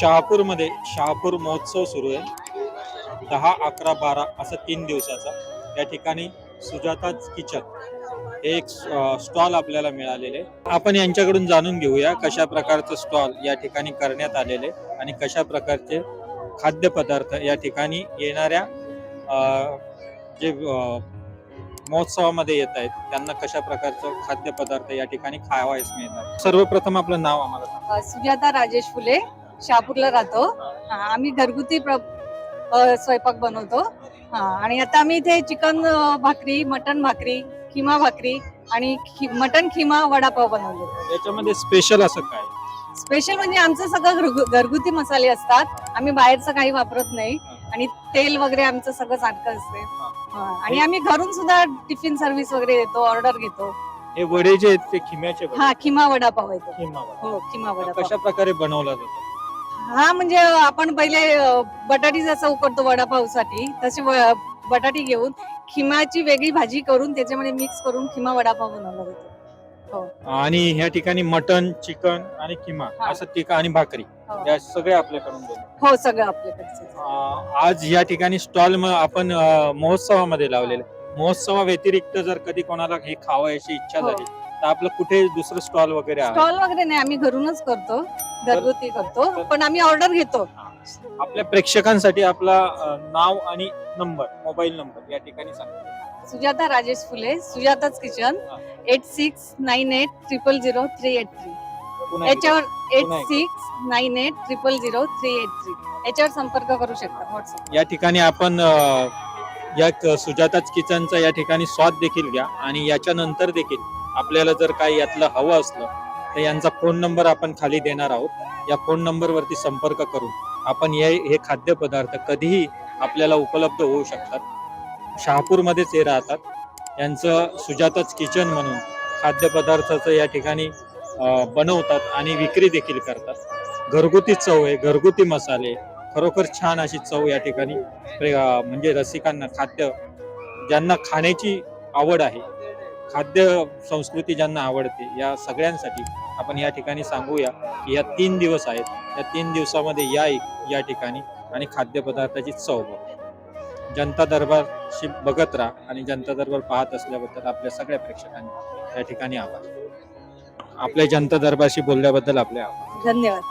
शहापूरमध्ये शहापूर महोत्सव सुरू आहे. दहा अकरा बारा असं तीन दिवसाचा. या ठिकाणी सुजाता किचन हे एक स्टॉल आपल्याला मिळालेले आपण यांच्याकडून जाणून घेऊया कशा प्रकारचं स्टॉल या ठिकाणी करण्यात आलेले आणि कशा प्रकारचे खाद्यपदार्थ या ठिकाणी येणाऱ्या जे महोत्सवामध्ये येत आहेत त्यांना कशा प्रकारचं खाद्यपदार्थ या ठिकाणी खावायच मिळतात सर्वप्रथम आपलं नाव आम्हाला सुजाता राजेश फुले. शहापूरला राहतो. हा, आम्ही घरगुती स्वयंपाक बनवतो. हा, आणि आता आम्ही इथे चिकन भाकरी मटन भाकरी किमा भाकरी आणि खि- मटन खिमा वडापाव बनवले याच्यामध्ये स्पेशल असं काय? स्पेशल म्हणजे आमचं सगळं घरगु- घरगुती मसाले असतात. आम्ही बाहेरचं काही वापरत नाही. आणि तेल वगैरे आमचं सगळं सारखं असते. आणि आम्ही घरून सुद्धा टिफिन सर्व्हिस वगैरे देतो ऑर्डर घेतो. हे वडे जे आहेत ते खिम्याचे. हा खिमा वडापाव येतो. खिमा. हो खिमा वडापाव. कशा प्रकारे बनवला जातो? हा म्हणजे आपण पहिले बटाटी जसं उकडतो वडापावसाठी तसे बटाटी घेऊन खिमाची वेगळी भाजी करून त्याच्यामध्ये मिक्स करून खिमा वडापाव बनवला जातो आणि ह्या ठिकाणी मटन चिकन आणि किमा हा. असं टिका आणि भाकरी हो. या सगळे आपल्याकडून. हो सगळं आपल्याकडचं अं, आज या ठिकाणी स्टॉल आपण अं, महोत्सवामध्ये लावलेलं. महोत्सवा व्यतिरिक्त जर कधी कोणाला हे खावायची इच्छा हो. झाली तर आपलं कुठे दुसरं स्टॉल वगैरे आहे? स्टॉल वगैरे नाही आम्ही घरूनच करतो घरगुती करतो पण आम्ही ऑर्डर घेतो. आपल्या प्रेक्षकांसाठी आपला अं, नाव आणि नंबर मोबाईल नंबर या ठिकाणी सांगा सुजाता राजेश फुले सुजाताच किचन हा. Eight six nine eight triple zero three eight three. पुन्हा एकदा. याच्यावर एट पुन्हा एकदा. Six nine eight triple zero three eight three. याच्यावर संपर्क करू शकता व्हॉट्सअप. या ठिकाणी आपण अ, या क- सुजाताच किचनचा या ठिकाणी स्वाद देखील घ्या आणि याच्यानंतर देखील आपल्याला जर काही यातलं हवं असलं तर यांचा फोन नंबर आपण खाली देणार आहोत. या फोन नंबरवरती संपर्क करून आपण हे हे खाद्यपदार्थ कधीही आपल्याला उपलब्ध होऊ शकतात. शहापूरमध्येच हे राहतात. यांचं सुजातच किचन म्हणून खाद्यपदार्थाचं या ठिकाणी बनवतात आणि विक्री देखील करतात. घरगुती चव आहे घरगुती मसाले. खरोखर छान अशी चव या ठिकाणी म्हणजे रसिकांना खाद्य ज्यांना खाण्याची आवड आहे खाद्य संस्कृती ज्यांना आवडते या सगळ्यांसाठी आपण या ठिकाणी सांगूया की या तीन दिवस आहेत. या तीन दिवसामध्ये या या ठिकाणी आणि खाद्यपदार्थाची चव जनता दरबारशी बघत राहा आणि जनता दरबार पाहत असल्याबद्दल आपल्या सगळ्या प्रेक्षकांनी या ठिकाणी आभार. आपल्या जनता दरबारशी बोलल्याबद्दल आपले आभार. धन्यवाद.